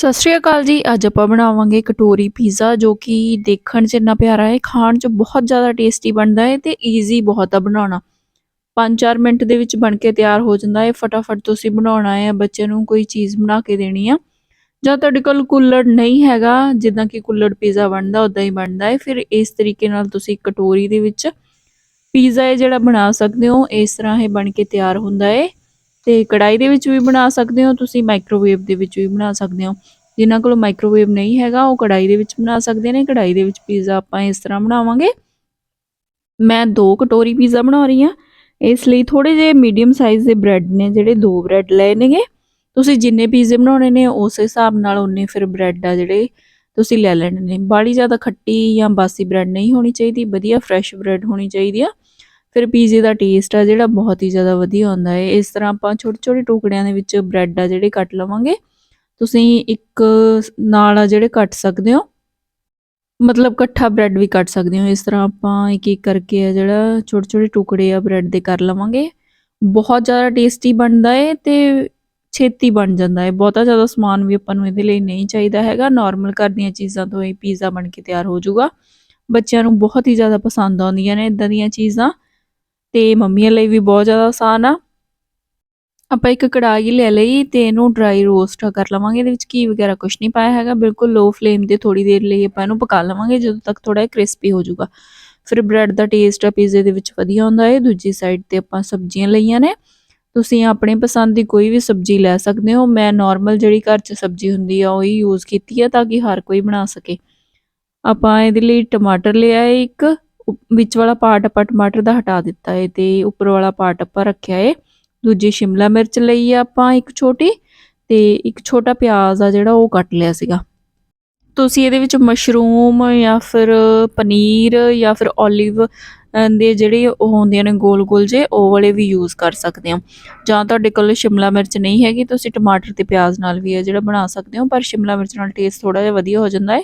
ਸਤਿ ਸ਼੍ਰੀ ਅਕਾਲ ਜੀ, ਅੱਜ ਆਪਾਂ ਬਣਾਵਾਂਗੇ ਕਟੋਰੀ ਪੀਜ਼ਾ ਜੋ ਕਿ ਦੇਖਣ 'ਚ ਇੰਨਾ ਪਿਆਰਾ ਹੈ, ਖਾਣ 'ਚ ਬਹੁਤ ਜ਼ਿਆਦਾ ਟੇਸਟੀ ਬਣਦਾ ਹੈ ਤੇ ਈਜ਼ੀ ਬਹੁਤ ਆ ਬਣਾਉਣਾ। 5-4 ਮਿੰਟ ਦੇ ਵਿੱਚ ਬਣ ਕੇ ਤਿਆਰ ਹੋ ਜਾਂਦਾ ਹੈ, ਫਟਾਫਟ ਤੁਸੀਂ ਬਣਾਉਣਾ ਹੈ, ਬੱਚੇ ਨੂੰ ਕੋਈ ਚੀਜ਼ ਬਣਾ ਕੇ ਦੇਣੀ ਆ। ਜਾਂ ਤੁਹਾਡੇ ਕੋਲ ਕੁੱਲੜ ਨਹੀਂ ਹੈਗਾ, ਜਿੱਦਾਂ ਕਿ ਕੁੱਲੜ ਪੀਜ਼ਾ ਬਣਦਾ ਉਦਾਂ ਹੀ ਬਣਦਾ ਹੈ। ਫਿਰ ਇਸ ਤਰੀਕੇ ਨਾਲ ਤੁਸੀਂ ਕਟੋਰੀ ਦੇ ਵਿੱਚ ਪੀਜ਼ਾ ਹੈ ਜਿਹੜਾ ਬਣਾ ਸਕਦੇ ਹੋ, ਇਸ ਤਰ੍ਹਾਂ ਇਹ ਬਣ ਕੇ ਤਿਆਰ ਹੁੰਦਾ ਹੈ। ਤੇ ਕੜਾਈ ਦੇ ਵਿੱਚ ਵੀ ਬਣਾ ਸਕਦੇ ਹੋ, ਤੁਸੀਂ ਮਾਈਕ੍ਰੋਵੇਵ ਦੇ ਵਿੱਚ ਵੀ ਬਣਾ ਸਕਦੇ ਹੋ। ਜਿਨ੍ਹਾਂ ਕੋਲ ਮਾਈਕ੍ਰੋਵੇਵ ਨਹੀਂ ਹੈਗਾ, ਉਹ ਕੜਾਈ ਦੇ ਵਿੱਚ ਬਣਾ ਸਕਦੇ ਨੇ। ਕੜਾਈ ਦੇ ਵਿੱਚ ਪੀਜ਼ਾ ਆਪਾਂ ਇਸ ਤਰ੍ਹਾਂ ਬਣਾਵਾਂਗੇ। ਮੈਂ ਦੋ ਕਟੋਰੀ ਪੀਜ਼ਾ ਬਣਾ ਰਹੀ ਹਾਂ। ਇਸ ਲਈ ਥੋੜੇ ਜਿਹੇ ਮੀਡੀਅਮ ਸਾਈਜ਼ ਦੇ ਬ੍ਰੈਡ ਨੇ, ਜਿਹੜੇ ਦੋ ਬ੍ਰੈਡ ਲਏ ਨੇਗੇ। ਤੁਸੀਂ ਜਿੰਨੇ ਪੀਜ਼ੇ ਬਣਾਉਣੇ ਨੇ, ਉਸ ਹਿਸਾਬ ਨਾਲ ਉਹਨੇ ਫਿਰ ਬ੍ਰੈਡ ਆ ਜਿਹੜੇ ਤੁਸੀਂ ਲੈ ਲੈਣੇ ਨੇ। ਬਾੜੀ ਜ਼ਿਆਦਾ ਖੱਟੀ ਜਾਂ ਬਾਸੀ ਬ੍ਰੈਡ ਨਹੀਂ ਹੋਣੀ ਚਾਹੀਦੀ, ਵਧੀਆ ਫਰੈਸ਼ ਬ੍ਰੈਡ ਹੋਣੀ ਚਾਹੀਦੀ ਆ। ਫਿਰ ਪੀਜ਼ੇ ਦਾ ਟੇਸਟ ਆ ਜਿਹੜਾ ਬਹੁਤ ਹੀ ਜ਼ਿਆਦਾ ਵਧੀਆ ਆਉਂਦਾ ਹੈ। ਇਸ ਤਰ੍ਹਾਂ ਆਪਾਂ ਛੋਟੇ ਛੋਟੇ ਟੁਕੜਿਆਂ ਦੇ ਵਿੱਚ ਬ੍ਰੈਡ ਆ ਜਿਹੜੇ ਕੱਟ ਲਵਾਂਗੇ। ਤੁਸੀਂ ਇੱਕ ਨਾਲ ਆ ਜਿਹੜੇ ਕੱਟ ਸਕਦੇ ਹੋ। ਮਤਲਬ ਇਕੱਠਾ ਬ੍ਰੈਡ ਵੀ ਕੱਟ ਸਕਦੇ ਹੋ। ਇਸ ਤਰ੍ਹਾਂ ਆਪਾਂ ਇੱਕ ਇੱਕ ਕਰਕੇ ਆ ਜਿਹੜਾ ਛੋਟੇ ਛੋਟੇ ਟੁਕੜੇ ਆ ਬ੍ਰੈਡ ਦੇ ਕਰ ਲਵਾਂਗੇ। ਬਹੁਤ ਜ਼ਿਆਦਾ ਟੇਸਟੀ ਬਣਦਾ ਹੈ ਤੇ ਛੇਤੀ ਬਣ ਜਾਂਦਾ ਹੈ। ਬਹੁਤਾ ਜ਼ਿਆਦਾ ਸਮਾਨ ਵੀ ਆਪਾਂ ਨੂੰ ਇਹਦੇ ਲਈ ਨਹੀਂ ਚਾਹੀਦਾ ਹੈਗਾ। ਨਾਰਮਲ ਘਰ ਦੀਆਂ ਚੀਜ਼ਾਂ ਤੋਂ ਇਹ ਪੀਜ਼ਾ ਬਣ ਕੇ ਤਿਆਰ ਹੋ ਜਾਊਗਾ। ਬੱਚਿਆਂ ਨੂੰ ਬਹੁਤ ਹੀ ਜ਼ਿਆਦਾ ਪਸੰਦ ਆਉਂਦੀਆਂ ਨੇ ਇਦਾਂ ਦੀਆਂ ਚੀਜ਼ਾਂ। ਤੇ ਮੰਮੀਆਂ ਲਈ ਵੀ ਬਹੁਤ ਜ਼ਿਆਦਾ ਆਸਾਨ ਆ। ਆਪਾਂ ਇੱਕ ਕੜਾਹੀ ਲੈ ਲਈ ਤੇ ਇਹਨੂੰ ਡਰਾਈ ਰੋਸਟ ਕਰ ਲਵਾਂਗੇ। ਇਹਦੇ ਵਿੱਚ ਘੀ ਵਗੈਰਾ ਕੁਝ ਨਹੀਂ ਪਾਇਆ ਹੈਗਾ। ਬਿਲਕੁਲ ਲੋ ਫਲੇਮ ਤੇ ਥੋੜੀ ਦੇਰ ਲਈ ਆਪਾਂ ਇਹਨੂੰ ਪਕਾ ਲਵਾਂਗੇ। ਜਦੋਂ ਤੱਕ ਥੋੜਾ ਕ੍ਰਿਸਪੀ ਹੋ ਜਾਊਗਾ। ਫਿਰ ਬ੍ਰੈਡ ਦਾ ਟੇਸਟ ਆ ਪੀਜ਼ੇ ਦੇ ਵਿੱਚ ਵਧੀਆ ਹੁੰਦਾ ਹੈ ਦੂਜੀ ਸਾਈਡ ਤੇ ਆਪਾਂ ਸਬਜ਼ੀਆਂ ਲਈਆਂ ਨੇ। ਤੁਸੀਂ ਆਪਣੇ ਪਸੰਦ ਦੀ ਕੋਈ ਵੀ ਸਬਜ਼ੀ ਲੈ ਸਕਦੇ ਹੋ। ਮੈਂ ਨਾਰਮਲ ਜਿਹੜੀ ਘਰ 'ਚ ਸਬਜ਼ੀ ਹੁੰਦੀ ਆ, ਉਹ ਹੀ ਯੂਜ਼ ਕੀਤੀ ਆ ਤਾਂ ਕਿ ਹਰ ਕੋਈ ਬਣਾ ਸਕੇ। ਆਪਾਂ ਇਹਦੇ ਲਈ ਟਮਾਟਰ ਲਿਆ ਹੈ ਇੱਕ। ਵਿੱਚ ਵਾਲਾ ਪਾਰਟ ਆਪਾਂ ਟਮਾਟਰ ਦਾ ਹਟਾ ਦਿੱਤਾ ਹੈ ਤੇ ਉੱਪਰ ਵਾਲਾ ਪਾਰਟ ਆਪਾਂ ਰੱਖਿਆ ਹੈ ਦੂਜੀ ਸ਼ਿਮਲਾ ਮਿਰਚ ਲਈ ਆ ਆਪਾਂ ਇੱਕ ਛੋਟੀ ਤੇ ਇੱਕ ਛੋਟਾ ਪਿਆਜ਼ ਆ ਜਿਹੜਾ ਉਹ ਕੱਟ ਲਿਆ ਸੀਗਾ। ਤੁਸੀਂ ਇਹਦੇ ਵਿੱਚ ਮਸ਼ਰੂਮ ਜਾਂ ਫਿਰ ਪਨੀਰ ਜਾਂ ਫਿਰ 올ਿਵ ਦੇ ਜਿਹੜੇ ਉਹ ਹੁੰਦੀਆਂ ਨੇ ਗੋਲ ਗੋਲ ਜੇ, ਉਹ ਵਾਲੇ ਵੀ ਯੂਜ਼ ਕਰ ਸਕਦੇ ਹੋ। ਜਾਂ ਤੁਹਾਡੇ ਕੋਲ ਸ਼ਿਮਲਾ ਮਿਰਚ ਨਹੀਂ ਹੈਗੀ, ਤੁਸੀਂ ਟਮਾਟਰ ਤੇ ਪਿਆਜ਼ ਨਾਲ ਵੀ ਇਹ ਜਿਹੜਾ ਬਣਾ ਸਕਦੇ ਹੋ, ਪਰ ਸ਼ਿਮਲਾ ਮਿਰਚ ਨਾਲ ਟੇਸਟ ਥੋੜਾ ਜਿਹਾ ਵਧੀਆ ਹੋ ਜਾਂਦਾ ਹੈ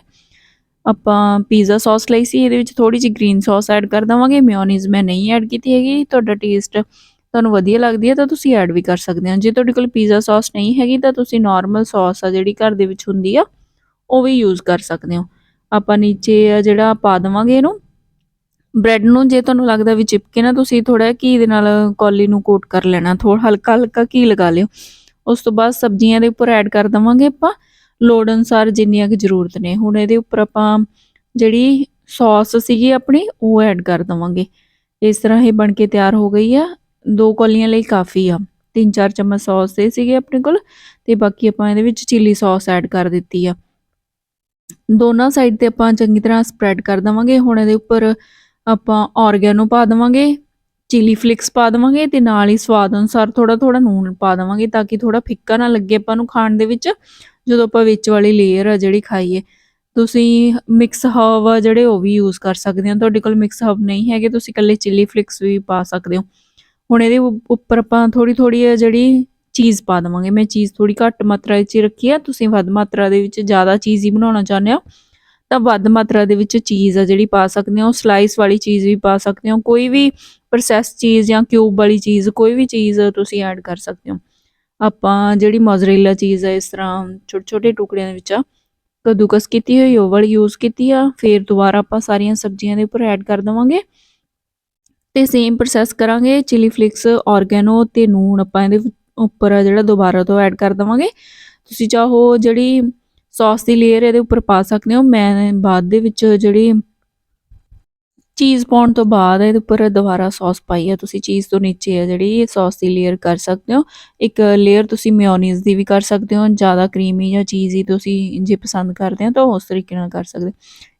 ਆਪਾਂ ਪੀਜ਼ਾ ਸੌਸ ਲਈ ਸੀ, ਇਹਦੇ ਵਿੱਚ ਥੋੜੀ ਜਿਹੀ ਗ੍ਰੀਨ ਸੌਸ ਐਡ ਕਰ ਦਵਾਂਗੇ ਮਿਓਨੀਜ਼ ਮੈਂ ਨਹੀਂ ਐਡ ਕੀਤੀ ਹੈਗੀ, ਤੁਹਾਡਾ ਟੇਸਟ ਤੁਹਾਨੂੰ ਵਧੀਆ ਲੱਗਦੀ ਹੈ ਤਾਂ ਤੁਸੀਂ ਐਡ ਵੀ ਕਰ ਸਕਦੇ ਹੋ। ਜੇ ਤੁਹਾਡੇ ਕੋਲ ਪੀਜ਼ਾ ਸੌਸ ਨਹੀਂ ਹੈਗੀ ਤਾਂ ਤੁਸੀਂ ਨਾਰਮਲ ਸੌਸ ਆ ਜਿਹੜੀ ਘਰ ਦੇ ਵਿੱਚ ਹੁੰਦੀ ਆ, ਉਹ ਵੀ ਯੂਜ਼ ਕਰ ਸਕਦੇ ਹੋ। ਆਪਾਂ ਨੀਚੇ ਆ ਜਿਹੜਾ ਪਾ ਦਵਾਂਗੇ ਇਹਨੂੰ। ਬ੍ਰੈਡ ਨੂੰ ਜੇ ਤੁਹਾਨੂੰ ਲੱਗਦਾ ਵੀ ਚਿਪਕੇ ਨਾ, ਤੁਸੀਂ ਥੋੜਾ ਘੀ ਦੇ ਨਾਲ ਕੌਲੀ ਨੂੰ ਕੋਟ ਕਰ ਲੈਣਾ ਥੋੜਾ ਹਲਕਾ ਹਲਕਾ ਘੀ ਲਗਾ ਲਿਓ। ਉਸ ਤੋਂ ਬਾਅਦ ਸਬਜ਼ੀਆਂ ਦੇ ਉੱਪਰ ਐਡ ਕਰ ਦਵਾਂਗੇ ਆਪਾਂ। ਲੋੜ ਅਨਸਾਰ ਜਿੰਨੀਆਂ ਕਿ ਜ਼ਰੂਰਤ ਨੇ। ਹੁਣ ਇਹਦੇ ਉੱਪਰ ਆਪਾਂ ਜਿਹੜੀ ਸੌਸ ਸੀਗੀ ਆਪਣੀ, ਉਹ ਐਡ ਕਰ ਦਵਾਂਗੇ। ਇਸ ਤਰ੍ਹਾਂ ਇਹ ਬਣ ਕੇ ਤਿਆਰ ਹੋ ਗਈ ਆ। ਦੋ ਕੌਲੀਆਂ ਲਈ ਕਾਫੀ ਆ। ਤਿੰਨ ਚਾਰ ਚਮਚ ਸੌਸ ਦੇ ਸੀਗੇ ਆਪਣੇ ਕੋਲ ਤੇ ਬਾਕੀ ਆਪਾਂ ਇਹਦੇ ਵਿੱਚ ਚਿੱਲੀ ਸੌਸ ਐਡ ਕਰ ਦਿੱਤੀ ਆ। ਦੋਨਾਂ ਸਾਈਡ ਤੇ ਆਪਾਂ ਚੰਗੀ ਤਰ੍ਹਾਂ ਸਪਰੈਡ ਕਰ ਦਵਾਂਗੇ। ਹੁਣ ਇਹਦੇ ਉੱਪਰ ਆਪਾਂ ਔਰਗੈਨੋ ਪਾ ਦਵਾਂਗੇ ਚਿਲੀ ਫਲਿਕਸ ਪਾ ਦਵਾਂਗੇ ਤੇ ਨਾਲ ਹੀ ਸਵਾਦ ਅਨੁਸਾਰ ਥੋੜਾ ਥੋੜਾ ਨੂਨ ਪਾ ਦਵਾਂਗੇ ਤਾਂ ਕਿ ਥੋੜਾ ਫਿੱਕਾ ਨਾ ਲੱਗੇ ਆਪਾਂ ਨੂੰ ਖਾਣ ਦੇ ਵਿੱਚ। ਜਦੋਂ ਆਪਾਂ ਵਿੱਚ ਵਾਲੀ ਲੇਅਰ ਆ ਜਿਹੜੀ ਖਾਈਏ, ਤੁਸੀਂ ਮਿਕਸ ਹਰਬ ਆ ਜਿਹੜੇ ਉਹ ਵੀ ਯੂਜ਼ ਕਰ ਸਕਦੇ ਹੋ। ਤੁਹਾਡੇ ਕੋਲ ਮਿਕਸ ਹਰਬ ਨਹੀਂ ਹੈਗੇ, ਤੁਸੀਂ ਇਕੱਲੇ ਚਿੱਲੀ ਫਲਿਕਸ ਵੀ ਪਾ ਸਕਦੇ ਹੋ। ਹੁਣ ਇਹਦੇ ਉੱਪਰ ਆਪਾਂ ਥੋੜੀ ਥੋੜੀ ਜਿਹੜੀ ਚੀਜ਼ ਪਾ ਦਵਾਂਗੇ। ਮੈਂ ਚੀਜ਼ ਥੋੜੀ ਘੱਟ ਮਾਤਰਾ ਵਿੱਚ ਰੱਖੀ ਆ। ਤੁਸੀਂ ਵੱਧ ਮਾਤਰਾ ਦੇ ਵਿੱਚ ਜ਼ਿਆਦਾ ਚੀਜ਼ ਹੀ ਬਣਾਉਣਾ ਚਾਹੁੰਦੇ ਹੋ, ਤਾਂ ਵੱਧ ਮਾਤਰਾ ਦੇ ਵਿੱਚ ਚੀਜ਼ ਆ ਜਿਹੜੀ ਪਾ ਸਕਦੇ ਹੋ। ਸਲਾਈਸ ਵਾਲੀ ਚੀਜ਼ ਵੀ ਪਾ ਸਕਦੇ ਹੋ। ਕੋਈ ਵੀ ਪ੍ਰੋਸੈਸ ਚੀਜ਼ ਜਾਂ ਕਿਊਬ ਵਾਲੀ ਚੀਜ਼ ਕੋਈ ਵੀ ਚੀਜ਼ ਤੁਸੀਂ ਐਡ ਕਰ ਸਕਦੇ ਹੋ। ਆਪਾਂ ਜਿਹੜੀ ਮੋਜ਼ਰੇਲਾ ਚੀਜ਼ ਹੈ ਇਸ ਤਰ੍ਹਾਂ ਛੋਟੇ ਛੋਟੇ ਟੁਕੜਿਆਂ ਦੇ ਵਿੱਚ ਆ, ਕਦੂਕਸ ਕੀਤੀ ਹੋਈ, ਉਹ ਵਾਲੀ ਯੂਜ਼ ਕੀਤੀ ਆ, ਫਿਰ ਦੁਬਾਰਾ ਆਪਾਂ ਸਾਰੀਆਂ ਸਬਜ਼ੀਆਂ ਦੇ ਉੱਪਰ ਐਡ ਕਰ ਦਵਾਂਗੇ ਤੇ ਸੇਮ ਪ੍ਰੋਸੈਸ ਕਰਾਂਗੇ ਚਿਲੀ ਫਲਿਕਸ ਔਰਗੈਨੋ ਤੇ ਨੂਨ ਆਪਾਂ ਇਹਦੇ ਉੱਪਰ ਆ ਜਿਹੜਾ ਦੁਬਾਰਾ ਤੋਂ ਐਡ ਕਰ ਦਵਾਂਗੇ। ਤੁਸੀਂ ਚਾਹੋ ਜਿਹੜੀ ਸੌਸ ਦੀ ਲੇਅਰ ਇਹਦੇ ਉੱਪਰ ਪਾ ਸਕਦੇ ਹੋ, ਮੈਂ ਬਾਅਦ ਦੇ ਵਿੱਚ ਜਿਹੜੀ ਚੀਜ਼ ਪਾਉਣ ਤੋਂ ਬਾਅਦ ਇਹਦੇ ਉੱਪਰ ਦੁਬਾਰਾ ਸੌਸ ਪਾਈ ਹੈ ਤੁਸੀਂ ਚੀਜ਼ ਤੋਂ ਨੀਚੇ ਹੈ ਜਿਹੜੀ ਸੌਸ ਦੀ ਲੇਅਰ ਕਰ ਸਕਦੇ ਹੋ। ਇੱਕ ਲੇਅਰ ਤੁਸੀਂ ਮਿਓਨੀਜ਼ ਦੀ ਵੀ ਕਰ ਸਕਦੇ ਹੋ। ਜ਼ਿਆਦਾ ਕਰੀਮੀ ਜਾਂ ਚੀਜ਼ੀ ਤੁਸੀਂ ਜੇ ਪਸੰਦ ਕਰਦੇ ਹੋ ਤਾਂ ਉਸ ਤਰੀਕੇ ਨਾਲ ਕਰ ਸਕਦੇ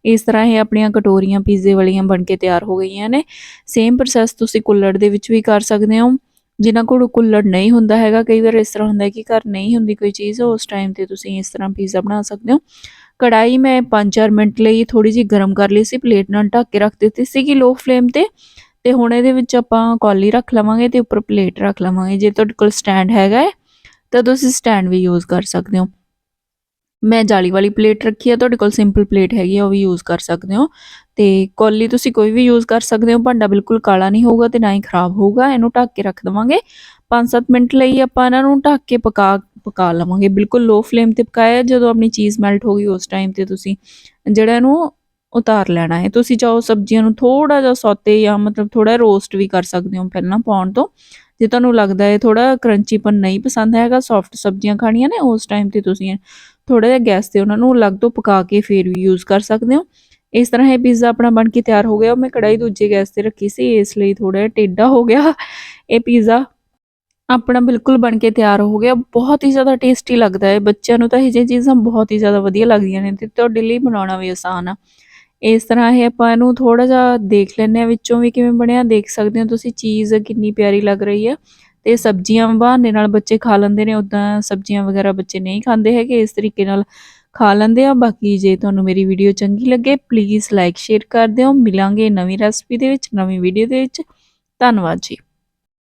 ਇਸ ਤਰ੍ਹਾਂ ਇਹ ਆਪਣੀਆਂ ਕਟੋਰੀਆਂ ਪੀਜ਼ੇ ਵਾਲੀਆਂ ਬਣ ਕੇ ਤਿਆਰ ਹੋ ਗਈਆਂ ਨੇ। ਸੇਮ ਪ੍ਰੋਸੈਸ ਤੁਸੀਂ ਕੁੱਲੜ ਦੇ ਵਿੱਚ ਵੀ ਕਰ ਸਕਦੇ ਹੋ। ਜਿਨ੍ਹਾਂ ਕੋਲ ਕੁੱਲੜ ਨਹੀਂ ਹੁੰਦਾ ਹੈਗਾ, ਕਈ ਵਾਰ ਇਸ ਤਰ੍ਹਾਂ ਹੁੰਦਾ ਕਿ ਘਰ ਨਹੀਂ ਹੁੰਦੀ ਕੋਈ ਚੀਜ਼, ਉਸ ਟਾਈਮ ਤੇ ਤੁਸੀਂ ਇਸ ਤਰ੍ਹਾਂ ਪੀਜ਼ਾ ਬਣਾ ਸਕਦੇ ਹੋ। ਕੜਾਈ ਮੈਂ 5-4 ਮਿੰਟ ਲਈ ਥੋੜੀ ਜਿਹੀ ਗਰਮ ਕਰ ਲਈ ਸੀ, ਪਲੇਟ ਨਾਲ ਢੱਕ ਕੇ ਰੱਖ ਦਿੱਤੀ ਸੀ ਕਿ ਲੋ ਫਲੇਮ ਤੇ। ਤੇ ਹੁਣ ਇਹਦੇ ਵਿੱਚ ਆਪਾਂ ਕੌਲੀ ਰੱਖ ਲਵਾਂਗੇ ਤੇ ਉੱਪਰ ਪਲੇਟ ਰੱਖ ਲਵਾਂਗੇ। ਜੇ ਤੁਹਾਡੇ ਕੋਲ ਸਟੈਂਡ ਹੈਗਾ ਹੈ, ਤਾਂ ਤੁਸੀਂ ਸਟੈਂਡ ਵੀ ਯੂਜ਼ ਕਰ ਸਕਦੇ ਹੋ। ਮੈਂ ਜਾਲੀ ਵਾਲੀ ਪਲੇਟ ਰੱਖੀ ਆ, ਤੁਹਾਡੇ ਕੋਲ ਸਿੰਪਲ ਪਲੇਟ ਹੈਗੀ ਆ, ਉਹ ਵੀ ਯੂਜ਼ ਕਰ ਸਕਦੇ ਹੋ। ਤੇ ਕੌਲੀ ਤੁਸੀਂ ਕੋਈ ਵੀ ਯੂਜ਼ ਕਰ ਸਕਦੇ ਹੋ, ਭਾਂਡਾ ਬਿਲਕੁਲ ਕਾਲਾ ਨਹੀਂ ਹੋਊਗਾ ਤੇ ਨਾ ਹੀ ਖਰਾਬ ਹੋਊਗਾ, ਇਹਨੂੰ ਢੱਕ ਕੇ ਰੱਖ ਦਵਾਂਗੇ। 5-7 ਮਿੰਟ ਲਈ ਆਪਾਂ ਇਹਨਾਂ ਨੂੰ ਢੱਕ ਕੇ ਪਕਾ ਪਕਾ ਲਵਾਂਗੇ। ਬਿਲਕੁਲ ਲੋ ਫਲੇਮ ਤੇ ਪਕਾਇਆ, ਜਦੋਂ ਆਪਣੀ ਚੀਜ਼ ਮੈਲਟ ਹੋ ਗਈ, ਉਸ ਟਾਈਮ ਤੇ ਤੁਸੀਂ ਜਿਹੜਾ ਇਹਨੂੰ ਉਤਾਰ ਲੈਣਾ ਹੈ। ਤੁਸੀਂ ਚਾਹੋ ਸਬਜ਼ੀਆਂ ਨੂੰ ਥੋੜਾ ਜਿਹਾ ਸੌਤੇ ਜਾਂ ਮਤਲਬ ਥੋੜਾ ਰੋਸਟ ਵੀ ਕਰ ਸਕਦੇ ਹੋ ਪਹਿਲਾਂ ਪਾਉਣ ਤੋਂ। ਜੇ ਤੁਹਾਨੂੰ ਲੱਗਦਾ ਹੈ ਥੋੜਾ ਕਰੰਚੀਪਨ ਨਹੀਂ ਪਸੰਦ ਹੈਗਾ ਸੌਫਟ ਸਬਜ਼ੀਆਂ ਖਾਣੀਆਂ ਨੇ, ਉਸ ਟਾਈਮ ਤੇ ਤੁਸੀਂ ਥੋੜਾ ਜਿਹਾ ਗੈਸ ਤੇ ਉਹਨਾਂ ਨੂੰ ਅਲੱਗ ਤੋਂ ਪਕਾ ਕੇ ਫਿਰ ਵੀ ਯੂਜ਼ ਕਰ ਸਕਦੇ ਹੋ। ਇਸ ਤਰ੍ਹਾਂ ਇਹ ਪੀਜ਼ਾ ਆਪਣਾ ਬਣ ਕੇ ਤਿਆਰ ਹੋ ਗਿਆ। ਮੈਂ ਕੜਾਈ ਦੂਜੇ ਗੈਸ ਤੇ ਰੱਖੀ ਸੀ। ਇਸ ਲਈ ਥੋੜਾ ਜਿਹਾ ਟੇਢਾ ਹੋ ਗਿਆ। ਇਹ ਪੀਜ਼ਾ ਆਪਣਾ ਬਿਲਕੁਲ ਬਣ ਕੇ ਤਿਆਰ ਹੋ ਗਿਆ। ਬਹੁਤ ਹੀ ਜ਼ਿਆਦਾ ਟੇਸਟੀ ਲੱਗਦਾ ਹੈ। ਬੱਚਿਆਂ ਨੂੰ ਤਾਂ ਇਹ ਜਿਹੀਆਂ ਚੀਜ਼ਾਂ ਬਹੁਤ ਹੀ ਜ਼ਿਆਦਾ ਵਧੀਆ ਲੱਗਦੀਆਂ ਨੇ ਤੇ ਤੁਹਾਡੇ ਲਈ ਬਣਾਉਣਾ ਵੀ ਆਸਾਨ ਆ। ਇਸ ਤਰ੍ਹਾਂ ਇਹ ਆਪਾਂ ਇਹਨੂੰ ਥੋੜਾ ਜਿਹਾ ਦੇਖ ਲੈਂਦੇ ਆ ਵਿੱਚੋਂ ਵੀ ਕਿਵੇਂ ਬਣਿਆ, ਦੇਖ ਸਕਦੇ ਹੋ ਤੁਸੀਂ। ਚੀਜ਼ ਕਿੰਨੀ ਪਿਆਰੀ ਲੱਗ ਰਹੀ ਆ ਤੇ ਸਬਜ਼ੀਆਂ ਬਹਾਨੇ ਨਾਲ ਬੱਚੇ ਖਾ ਲੈਂਦੇ ਨੇ ਉਦਾਂ ਸਬਜ਼ੀਆਂ ਵਗੈਰਾ ਬੱਚੇ ਨਹੀਂ ਖਾਂਦੇ ਹੈਗੇ, ਇਸ ਤਰੀਕੇ ਨਾਲ ਖਾ ਲੈਂਦੇ ਆ। ਬਾਕੀ ਜੇ ਤੁਹਾਨੂੰ ਮੇਰੀ ਵੀਡੀਓ ਚੰਗੀ ਲੱਗੇ ਪਲੀਜ਼ ਲਾਈਕ ਸ਼ੇਅਰ ਕਰ ਦਿਓ। ਮਿਲਾਂਗੇ ਨਵੀਂ ਰੈਸਪੀ ਦੇ ਵਿੱਚ, ਨਵੀਂ ਵੀਡੀਓ ਦੇ ਵਿੱਚ। ਧੰਨਵਾਦ ਜੀ।